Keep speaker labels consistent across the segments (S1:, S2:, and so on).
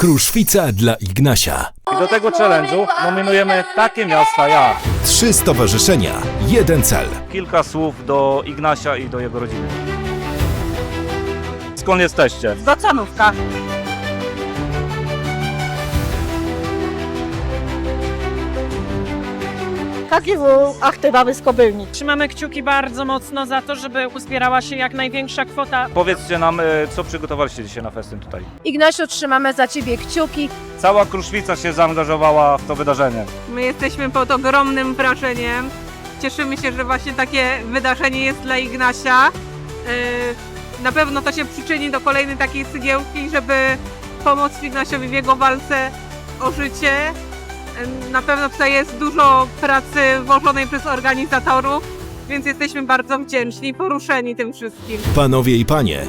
S1: Kruszwica dla Ignasia.
S2: I do tego challenge'u nominujemy takie miasta jak
S1: Trzy stowarzyszenia, jeden cel.
S2: kilka słów do Ignasia i do jego rodziny. Skąd jesteście?
S3: Docanówka.
S4: KGW Achtebawy z Kobylni.
S3: Trzymamy kciuki bardzo mocno za to, żeby uzbierała się jak największa kwota.
S2: Powiedzcie nam, e, co przygotowaliście dzisiaj na festyn tutaj.
S4: Ignasiu, trzymamy za Ciebie kciuki.
S2: Cała Kruszwica się zaangażowała w to wydarzenie.
S5: My jesteśmy pod ogromnym wrażeniem. Cieszymy się, że właśnie takie wydarzenie jest dla Ignasia. Yy, Na pewno to się przyczyni do kolejnej takiej cygiełki, żeby pomóc Ignasiowi w jego walce o życie. Na pewno tutaj jest dużo pracy włożonej przez organizatorów, więc jesteśmy bardzo wdzięczni i poruszeni tym wszystkim.
S1: Panowie i panie.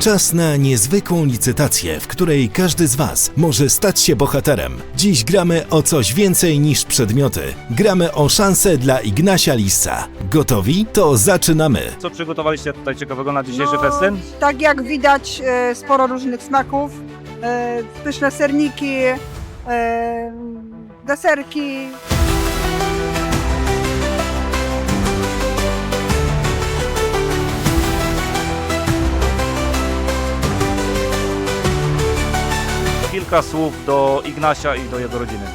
S1: Czas na niezwykłą licytację, w której każdy z Was może stać się bohaterem. Dziś gramy o coś więcej niż przedmioty. Gramy o szansę dla Ignasia Lissa. Gotowi? To zaczynamy.
S2: Co przygotowaliście tutaj ciekawego na dzisiejszy
S6: No,
S2: festyn?
S6: Tak jak widać, e, sporo różnych smaków. E, Pyszne serniki, deserki.
S2: Kilka słów do Ignasia i do jego rodziny.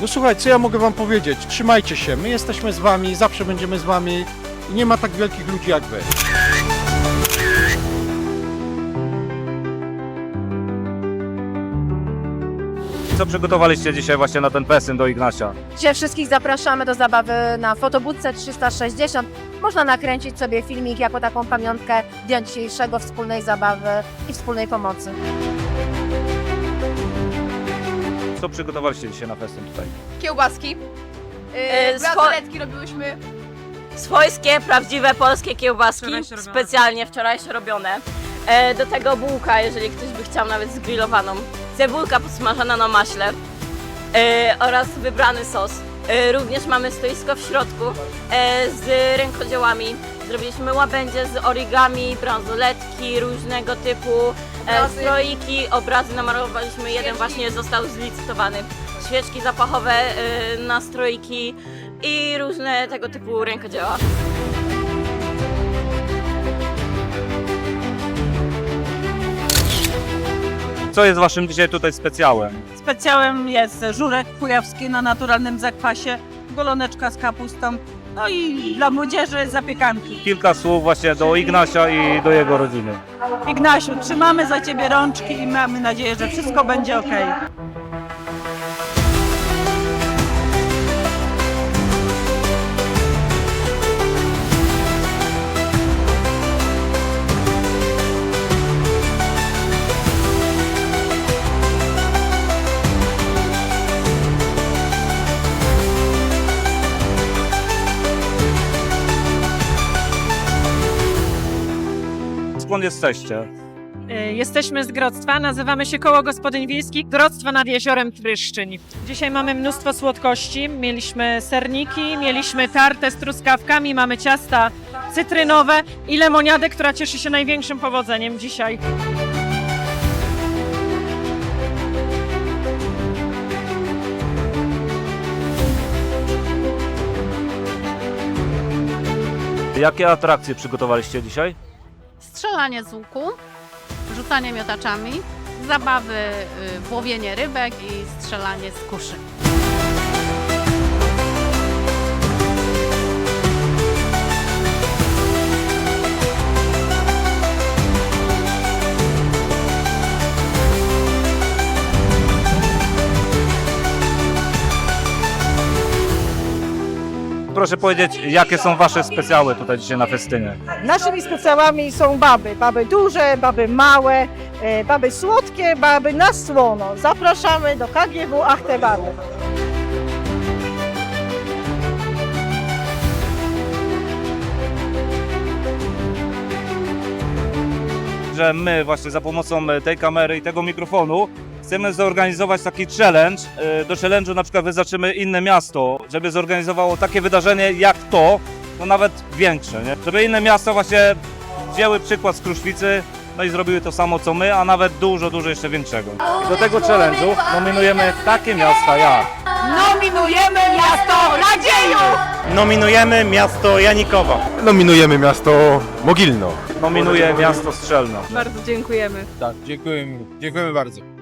S7: No słuchaj, co ja mogę wam powiedzieć? Trzymajcie się, my jesteśmy z wami, zawsze będziemy z wami i nie ma tak wielkich ludzi jak wy.
S2: Co przygotowaliście dzisiaj właśnie na ten festyn do Ignasia?
S4: Dzisiaj wszystkich zapraszamy do zabawy na fotobudce 360. Można nakręcić sobie filmik jako taką pamiątkę dnia dzisiejszego wspólnej zabawy i wspólnej pomocy.
S2: Co przygotowaliście dzisiaj na festyn tutaj?
S8: kiełbaski. Yy, Bransoletki robiłyśmy.
S9: Swojskie, prawdziwe polskie kiełbaski,
S3: robione.
S9: specjalnie wczorajsze robione. E, do tego bułka, jeżeli ktoś by chciał nawet zgrillowaną. Cebulka podsmażana na maśle e, oraz wybrany sos. E, również mamy stoisko w środku e, z rękodziełami. Zrobiliśmy łabędzie z origami, bransoletki różnego typu, e,
S8: Obrazy.
S9: stroiki, obrazy namalowaliśmy. Jeden
S8: Świeczki.
S9: właśnie został zlicytowany. Świeczki zapachowe, e, nastroiki i różne tego typu rękodzieła.
S2: Co jest waszym dzisiaj tutaj specjałem?
S3: Specjałem jest żurek kujawski na naturalnym zakwasie, goloneczka z kapustą, no i dla młodzieży zapiekanki.
S2: Kilka słów właśnie do Ignasia i do jego rodziny.
S3: Ignasiu, trzymamy za Ciebie rączki i mamy nadzieję, że wszystko będzie ok.
S2: Skąd jesteście?
S3: Y, Jesteśmy z Grodztwa, nazywamy się Koło Gospodyń Wiejskich Grodztwa nad Jeziorem Tryszczyń. Dzisiaj mamy mnóstwo słodkości, mieliśmy serniki, mieliśmy tartę z truskawkami, mamy ciasta cytrynowe i lemoniadę, która cieszy się największym powodzeniem dzisiaj.
S2: Jakie atrakcje przygotowaliście dzisiaj?
S8: Strzelanie z łuku, rzucanie miotaczami, zabawy y, łowienie rybek i strzelanie z kuszy.
S2: Proszę powiedzieć, jakie są wasze specjały tutaj dzisiaj na festynie?
S6: Naszymi specjałami są baby. Baby duże, baby małe, e, baby słodkie, baby na słono. Zapraszamy do KGW Achtebawy.
S2: Że my właśnie za pomocą tej kamery i tego mikrofonu chcemy zorganizować taki challenge. E, Do challenge'u na przykład wyznaczymy inne miasto, żeby zorganizowało takie wydarzenie jak to, no nawet większe, nie? Żeby inne miasta właśnie wzięły przykład z Kruszwicy no i zrobiły to samo co my, a nawet dużo, dużo jeszcze większego. I do tego challenge'u nominujemy takie miasta jak
S5: Nominujemy miasto Radziejów!
S2: Nominujemy miasto Janikowo.
S7: Nominujemy miasto Mogilno.
S2: Nominuje miasto Strzelno.
S5: Bardzo dziękujemy.
S7: Tak, dziękujemy, dziękujemy bardzo.